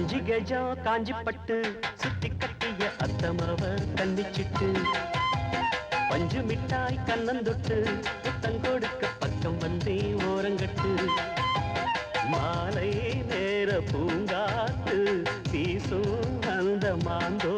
அஞ்சு கஜம் காஞ்சி பட்டு சுத்தி கட்டிய அத்தமவ கண்ணிச்சிட்டு பஞ்சு மிட்டாய் கண்ணந்தொட்டு புத்தம் கொடுக்க பக்கம் வந்தே ஓரங்கட்டு மாலை நேர பூங்காத்து வீசும் அந்த மாந்தோ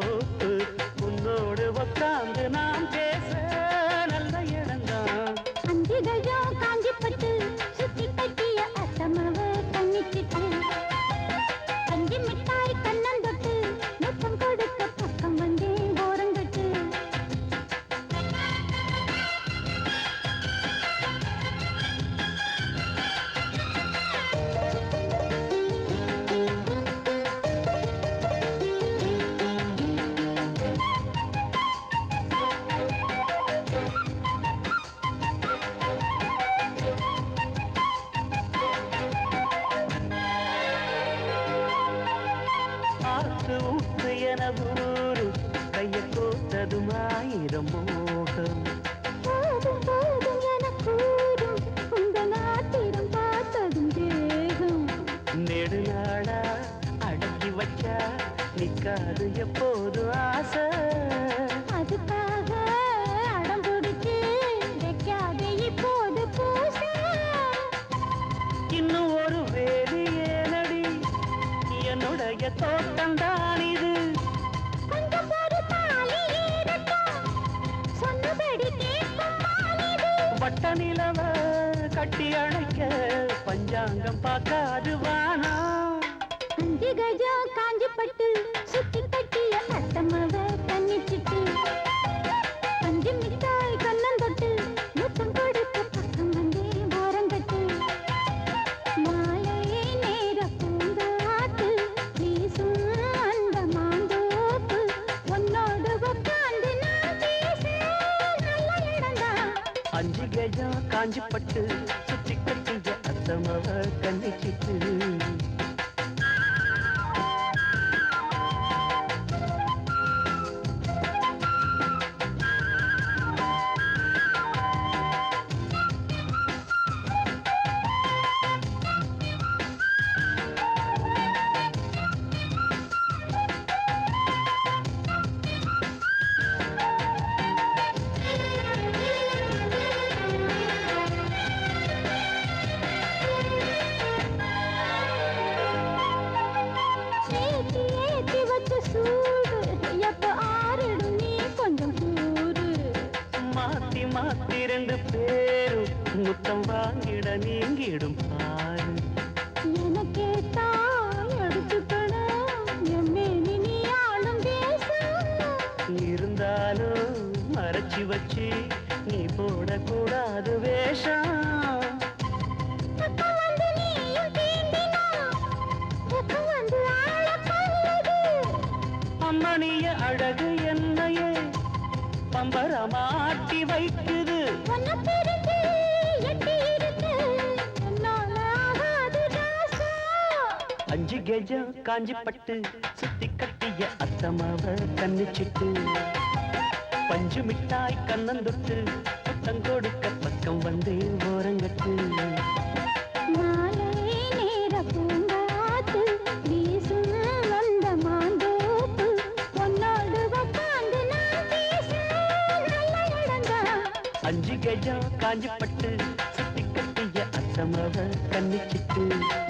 ஆத்து ஊத்து என ஊரு கைய கோத்ததும் ஆயிரம் மோகம். நெடுநாளா அடக்கி வச்சா நிக்காது எப்போது ஆசை. அதுக்காக அடம் பிடிச்சு வைக்காதே இப்போது பூச. இன்னும் நிலவ கட்டி அழைக்க பஞ்சாங்கம் பார்க்காது வானா அஞ்சு கஜம் காஞ்சி பட்டு சுத்தி கட்டிய அத்தமவ தண்ணி அஞ்சு அஞ்சு கஜம் காஞ்சி பட்டு சுத்தி கட்டிய அத்தமவ கண்ணிச்சிட்டு. ஏத்தி மாத்தி மாத்தி ரெண்டு பேரும் முத்தம் வாங்கிட நீங்கிடும் பாரு எனக்கே ஆளும் தேசம். இருந்தாலும் மறைச்சு வச்சு நீ போடக்கூடாது வேஷம். அம்மணிய அழகு என்னையே பம்பரமாட்டி வைக்குது. அஞ்சு கெஜம் காஞ்சி பட்டு சுத்தி கட்டிய அத்தமாவ கண்ணிச்சிட்டு. பஞ்சு மிட்டாய் கண்ணந்தொட்டு புத்தம் கொடுக்க பக்கம் வந்து ஓரங்கட்டு. அஞ்சு கஜம் காஞ்சி பட்டு சுத்தி கட்டிய அத்தமாவ கண்ணிச்சிட்டு.